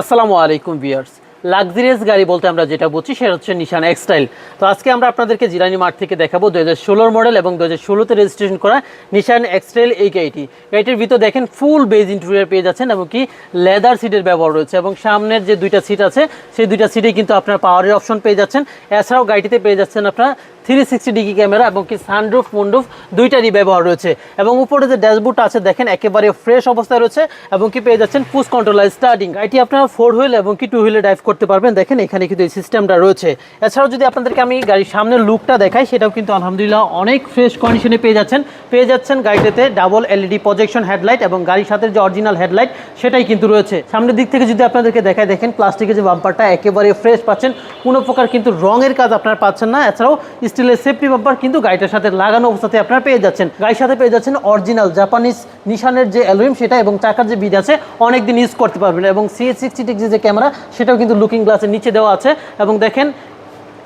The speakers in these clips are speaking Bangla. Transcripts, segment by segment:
আসসালামু আলাইকুম ভিউয়ার্স। লাক্সারিয়াস গাড়ি বলতে আমরা যেটা বলছি সেটা হচ্ছে নিশান এক্সটাইল তো আজকে আমরা আপনাদেরকে জিরানি মার্ট থেকে দেখাবো দু হাজার মডেল এবং দু হাজার ষোলোতে রেজিস্ট্রেশন করা নিশান এক্সটাইল এই গাড়িটি গাড়িটির ভিতর দেখেন ফুল বেজ ইন্টেরিয়ার পেয়ে যাচ্ছেন এবং কি লেদার সিটের ব্যবহার রয়েছে এবং সামনের যে দুইটা সিট আছে, সেই দুইটা সিটে কিন্তু আপনার পাওয়ারের অপশন পেয়ে যাচ্ছেন। এছাড়াও গাড়িটিতে পেয়ে যাচ্ছেন আপনার থ্রি সিক্সটি ডিগ্রি ক্যামেরা এবং কি সানরুফ মুন্ডুফ দুইটারই ব্যবহার রয়েছে। এবং উপরে যে ড্যাশবোর্ডটা আছে, দেখেন একেবারে ফ্রেশ অবস্থায় রয়েছে এবং কি পেয়ে যাচ্ছেন পুশ কন্ট্রোলার স্টার্টিং গাড়িটি আপনার ফোর হুইল এবং কি টু হুইলে ড্রাইভ করতে পারবেন। দেখেন, এখানে কিন্তু এই সিস্টেমটা রয়েছে। এছাড়াও যদি আপনাদেরকে আমি গাড়ির সামনের লুকটা দেখাই, সেটাও কিন্তু আলহামদুলিল্লাহ অনেক ফ্রেশ কন্ডিশনে পেয়ে যাচ্ছেন। পেয়ে যাচ্ছেন গাড়িটাতে ডাবল এলইডি প্রজেকশন হেডলাইট এবং গাড়ির সাথে যে অরিজিনাল হেডলাইট সেটাই কিন্তু রয়েছে। সামনের দিক থেকে যদি আপনাদেরকে দেখায় দেখেন প্লাস্টিকের যে বাম্পারটা একেবারে ফ্রেশ পাচ্ছেন। কোনো প্রকার কিন্তু রঙের কাজ আপনারা পাচ্ছেন না। এছাড়াও স্টিলের সেফটি বাম্পার কিন্তু গাড়িটার সাথে লাগানো অবস্থাতে আপনারা পেয়ে যাচ্ছেন। গাড়ির সাথে পেয়ে যাচ্ছেন অরিজিনাল জাপানিজ নিশানের যে অ্যালুমিনিয়াম সেটা এবং চাকার যে বিড আছে অনেক দিন ইউজ করতে পারবেন। এবং সিএস সিক্সটি যে ক্যামেরা সেটাও কিন্তু লুকিং গ্লাসের নিচে দেওয়া আছে। এবং দেখেন,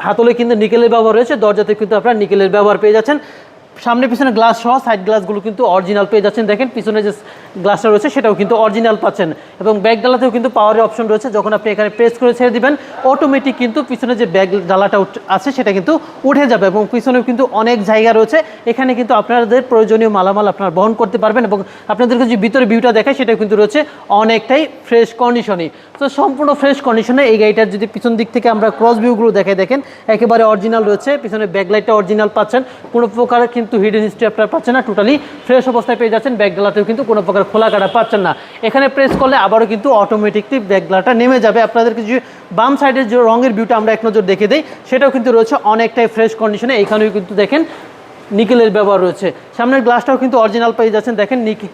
হাতলে কিন্তু নিকেলের ব্যবহার রয়েছে, দরজাতে কিন্তু আপনারা নিকেলের ব্যবহার পেয়ে যাচ্ছেন। সামনে পিছনে গ্লাস সহ সাইড গ্লাসগুলো কিন্তু অরিজিনাল পেয়ে যাচ্ছেন। দেখেন পিছনে যে গ্লাসটা রয়েছে, সেটাও কিন্তু অরিজিনাল পাচ্ছেন। এবং ব্যাগ ডালাতেও কিন্তু পাওয়ারের অপশন রয়েছে। যখন আপনি এখানে প্রেস করে ছেড়ে দিবেন অটোমেটিক কিন্তু পিছনে যে ব্যাগ ডালাটা আছে, সেটা কিন্তু উঠে যাবে এবং পিছনেও কিন্তু অনেক জায়গা রয়েছে। এখানে কিন্তু আপনাদের প্রয়োজনীয় মালামাল আপনারা বহন করতে পারবেন এবং আপনাদেরকে যে ভিতরে ভিউটা দেখায়, সেটাও কিন্তু রয়েছে অনেকটাই ফ্রেশ কন্ডিশনে তো সম্পূর্ণ ফ্রেশ কন্ডিশনে এই গাড়িটার যদি পিছন দিক থেকে আমরা ক্রস ভিউগুলো দেখে দেখেন, একেবারে অরিজিনাল রয়েছে। পিছনে ব্যাগ ব্যাকলাইটটা অরিজিনাল পাচ্ছেন। কোনো প্রকার কিন্তু হিডেন হিস্ট্রি আপনারা পাচ্ছেন না। টোটালি ফ্রেশ অবস্থায় পেয়ে যাচ্ছেন। ব্যাকডালাতেও কিন্তু কোনো প্রকার খোলা কাটা পাচ্ছেন না। এখানে প্রেস করলে আবারও কিন্তু অটোমেটিকলি ব্যাকডালাটা নেমে যাবে। আপনাদের কিছু বাম সাইডের যে রঙের ভিউটা আমরা এক নজর দেখে দিই, সেটাও কিন্তু রয়েছে অনেকটাই ফ্রেশ কন্ডিশনে এখানেও কিন্তু দেখেন নিকেলের ব্যবহার রয়েছে। সামনের গ্লাসটাও কিন্তু অরিজিনাল পেয়ে যাচ্ছেন। দেখেন নিকি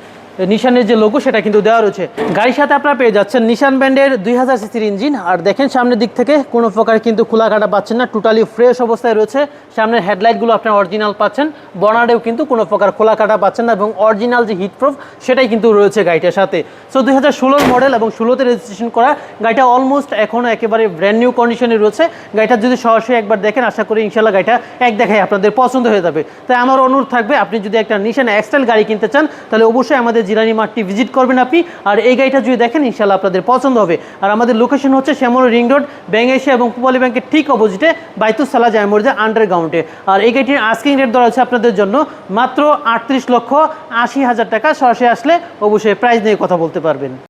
নিশানের যে লোগো সেটা কিন্তু দেওয়া রয়েছে। গাড়ির সাথে আপনারা পেয়ে যাচ্ছেন নিশান ব্র্যান্ডের দুই হাজার সিসির ইঞ্জিন। আর দেখেন সামনের দিক থেকে কোনো প্রকার কিন্তু খোলা কাটা পাচ্ছেন না টোটালি ফ্রেশ অবস্থায় রয়েছে। সামনের হেডলাইটগুলো আপনার অরিজিনাল পাচ্ছেন বনারেও কিন্তু কোনো প্রকার খোলা কাটা পাচ্ছেন না এবং অরিজিনাল যে হিট প্রুফ সেটাই কিন্তু রয়েছে গাড়িটার সাথে। সো দুই হাজার ষোলোর মডেল এবং ষোলোতে রেজিস্ট্রেশন করা গাড়িটা অলমোস্ট এখনও একেবারে ব্র্যান্ড নিউ কন্ডিশনে রয়েছে। গাড়িটা যদি সরাসরি একবার দেখেন, আশা করি ইনশাল্লাহ গাড়িটা এক দেখায় আপনাদের পছন্দ হয়ে যাবে। তাই আমার অনুরোধ থাকবে, আপনি যদি একটা নিশান এক্সটেল গাড়ি কিনতে চান, তাহলে অবশ্যই আমাদের জিরানি মাঠটি ভিজিট করবেন আপনি। আর এই গাড়িটা যদি দেখেন ইনশাল্লাহ আপনাদের পছন্দ হবে। আর আমাদের লোকেশন হচ্ছে Shyamoli ring road, bank Asia এবং পুপালি ব্যাংকের ঠিক অপোজিটে বাইতুস সালা জায়মরিজা আন্ডারগ্রাউন্ডে আর এই গাড়িটির আস্কিং রেট ধরা আছে আপনাদের জন্য মাত্র আটত্রিশ লক্ষ আশি হাজার টাকা। সরাসরি আসলে অবশ্যই প্রাইস নিয়ে কথা বলতে পারবেন।